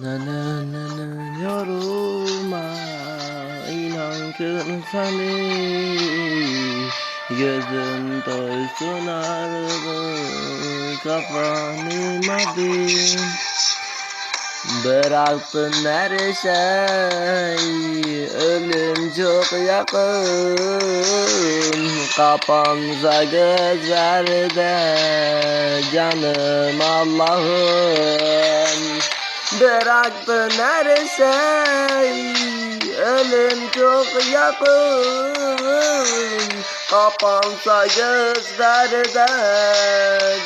Na na na na yorulma inan seni Gözün doysun arılı kafanı madin Bıraktın her şey Ölüm çok yakın Kapansa gözlerde Canım Allah'ım Bıraktın her şey Ölüm çok yakın. Kapansa gözlerde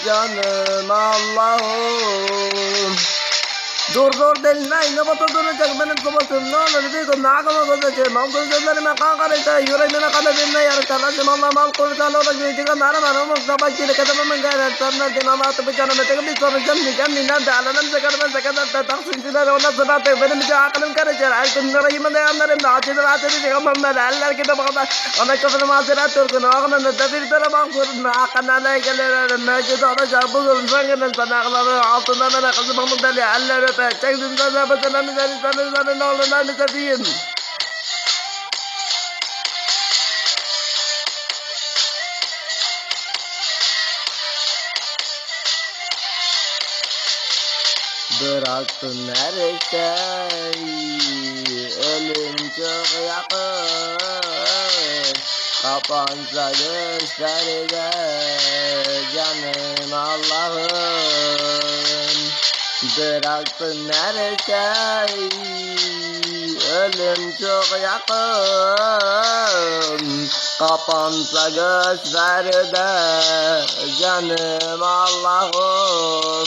Canım Allah'ım Dur dur dinleyin ne batı duracak benim sabahım ne olur bir gün nakama bozacağım Al gözlerime kan karıştı. Yüreğime kalbimle yarışacağım Allah'ım al kurtarlı olacak çıkan narım aramım sabah kiri kadımımın gayret. Sanlar din Allah'ı bu canımı tek bir soracağım diyeceğim Dinlen de alanım sakarım sakadar da taksıncılar ona sıratı benim için aklım karışır. Her gün yüreğime dayanlarım da. Acıdır acıdır çıkamam ben. Eller gibi bakma Ona kafını mazeret turkun ağının da bir tarafa kurun Hakkın aleykeler mevcut olacak bugün sangının sanakları altından ana kızımın deli. Eller öper Sana ne olur satayım Bıraktın her Ölüm çok yakın. Kapansa gösteride Canım Allah'ım Bıraktın her şey Ölüm çok yakın. Kapansa gözlerde Canım Allah'ım